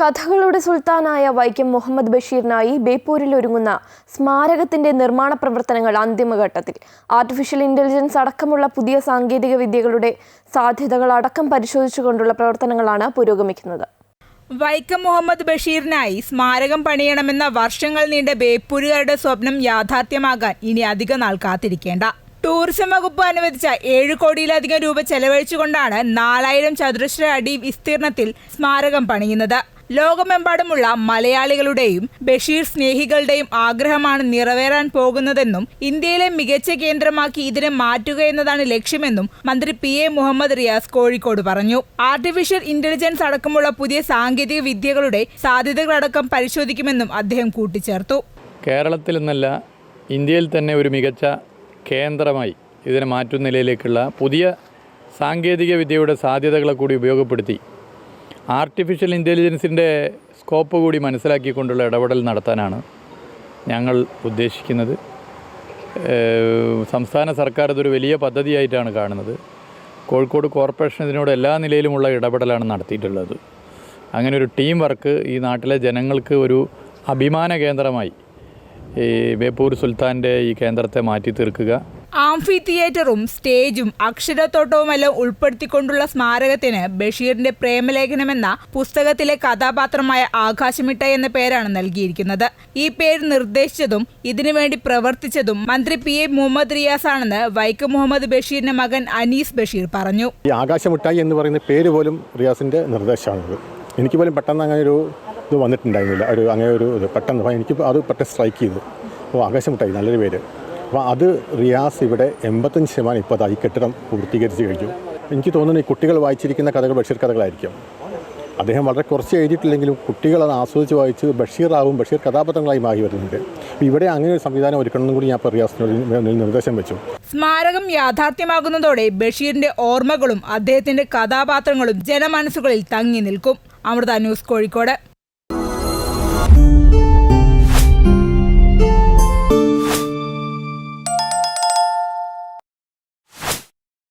കഥകളുടെ സുൽത്താനായ വൈക്കം മുഹമ്മദ് ബഷീറിനായി ബേപ്പൂരിൽ ഒരുങ്ങുന്ന സ്മാരകത്തിന്റെ നിർമ്മാണ പ്രവർത്തനങ്ങൾ അന്തിമഘട്ടത്തിൽ. ആർട്ടിഫിഷ്യൽ ഇന്റലിജൻസ് അടക്കമുള്ള പുതിയ സാങ്കേതിക വിദ്യകളുടെ സാധ്യതകൾ അടക്കം പരിശോധിച്ചുകൊണ്ടുള്ള പ്രവർത്തനങ്ങളാണ് പുരോഗമിക്കുന്നത്. വൈക്കം മുഹമ്മദ് ബഷീറിനായി സ്മാരകം പണിയണമെന്ന വർഷങ്ങൾ നീണ്ട ബേപ്പൂരുകാരുടെ സ്വപ്നം യാഥാർത്ഥ്യമാകാൻ ഇനി അധിക നാൾ കാത്തിരിക്കേണ്ട. ടൂറിസം വകുപ്പ് അനുവദിച്ച ഏഴ് കോടിയിലധികം രൂപ ചെലവഴിച്ചുകൊണ്ടാണ് നാലായിരം ചതുരശ്ര അടി വിസ്തീർണത്തിൽ സ്മാരകം പണിയുന്നത്. ലോകമെമ്പാടുമുള്ള മലയാളികളുടെയും ബഷീർ സ്നേഹികളുടെയും ആഗ്രഹമാണ് നിറവേറാൻ പോകുന്നതെന്നും ഇന്ത്യയിലെ മികച്ച കേന്ദ്രമാക്കി ഇതിനെ മാറ്റുക എന്നതാണ് ലക്ഷ്യമെന്നും മന്ത്രി പി എ മുഹമ്മദ് റിയാസ് കോഴിക്കോട് പറഞ്ഞു. ആർട്ടിഫിഷ്യൽ ഇന്റലിജൻസ് അടക്കമുള്ള പുതിയ സാങ്കേതിക വിദ്യകളുടെ സാധ്യതകളടക്കം പരിശോധിക്കുമെന്നും അദ്ദേഹം കൂട്ടിച്ചേർത്തു. കേരളത്തിൽ നിന്നല്ല ഇന്ത്യയിൽ തന്നെ ഒരു മികച്ച കേന്ദ്രമായി ഇതിനെ മാറ്റുന്ന നിലയിലേക്കുള്ള പുതിയ സാങ്കേതിക വിദ്യയുടെ സാധ്യതകളെ കൂടി ഉപയോഗപ്പെടുത്തി ആർട്ടിഫിഷ്യൽ ഇന്റലിജൻസിന്റെ സ്കോപ്പ് കൂടി മനസ്സിലാക്കിക്കൊണ്ടുള്ള ഇടപെടൽ നടത്താനാണ് ഞങ്ങൾ ഉദ്ദേശിക്കുന്നത്. സംസ്ഥാന സർക്കാർ ഇതൊരു വലിയ പദ്ധതിയായിട്ടാണ് കാണുന്നത്. കോഴിക്കോട് കോർപ്പറേഷൻ ഇതിനോട് എല്ലാ നിലയിലുമുള്ള ഇടപെടലാണ് നടത്തിയിട്ടുള്ളത്. അങ്ങനെ ഒരു ടീം വർക്ക് ഈ നാട്ടിലെ ജനങ്ങൾക്ക് ഒരു അഭിമാന കേന്ദ്രമായി ഈ ബേപ്പൂർ സുൽത്താന്റെ ഈ കേന്ദ്രത്തെ മാറ്റി തീർക്കുക ആംഫി തിയേറ്ററും സ്റ്റേജും അക്ഷരത്തോട്ടവുമെല്ലാം ഉൾപ്പെടുത്തിക്കൊണ്ടുള്ള സ്മാരകത്തിന് ബഷീറിന്റെ പ്രേമലേഖനമെന്ന പുസ്തകത്തിലെ കഥാപാത്രമായ ആകാശമിട്ട എന്ന പേരാണ് നൽകിയിരിക്കുന്നത്. ഈ പേര് നിർദ്ദേശിച്ചതും ഇതിനുവേണ്ടി പ്രവർത്തിച്ചതും മന്ത്രി പി എ മുഹമ്മദ് റിയാസ് ആണെന്ന് വൈക്കം മുഹമ്മദ് ബഷീറിന്റെ മകൻ അനീസ് ബഷീർ പറഞ്ഞു. ഈ ആകാശമിട്ടായി എന്ന് പറയുന്ന പേര് പോലും റിയാസിന്റെ നിർദ്ദേശമാണത്. എനിക്ക് പോലും പെട്ടെന്ന് അങ്ങനെ ഒരു ഇത് വന്നിട്ടുണ്ടായിരുന്നില്ല. ഒരു അങ്ങനെ ഒരു ഇത് പെട്ടെന്ന് എനിക്ക് അത് പെട്ടെന്ന് സ്ട്രൈക്ക് ചെയ്തു. ഓ ആകാശമിട്ടായി. നല്ലൊരു പേര്. അപ്പോൾ അത് റിയാസ് ഇവിടെ എൺപത്തഞ്ച് ശതമാനം ഇപ്പോൾ അത് ഈ കെട്ടിടം പൂർത്തീകരിച്ച് കഴിഞ്ഞു. എനിക്ക് തോന്നുന്നു ഈ കുട്ടികൾ വായിച്ചിരിക്കുന്ന കഥകൾ ബഷീർ കഥകളായിരിക്കും. അദ്ദേഹം വളരെ കുറച്ച് എഴുതിയിട്ടില്ലെങ്കിലും കുട്ടികൾ അത് ആസ്വദിച്ച് വായിച്ച് ബഷീറാവും ബഷീർ കഥാപാത്രങ്ങളായി മാറി വരുന്നുണ്ട്. ഇവിടെ അങ്ങനെ ഒരു സംവിധാനം ഒരുക്കണമെന്നും കൂടി ഞാൻ റിയാസിനോട് നിർദ്ദേശം വെച്ചു. സ്മാരകം യാഥാർത്ഥ്യമാകുന്നതോടെ ബഷീറിന്റെ ഓർമ്മകളും അദ്ദേഹത്തിന്റെ കഥാപാത്രങ്ങളും ജനമനസ്സുകളിൽ തങ്ങി നിൽക്കും. അമൃത ന്യൂസ് കോഴിക്കോട്.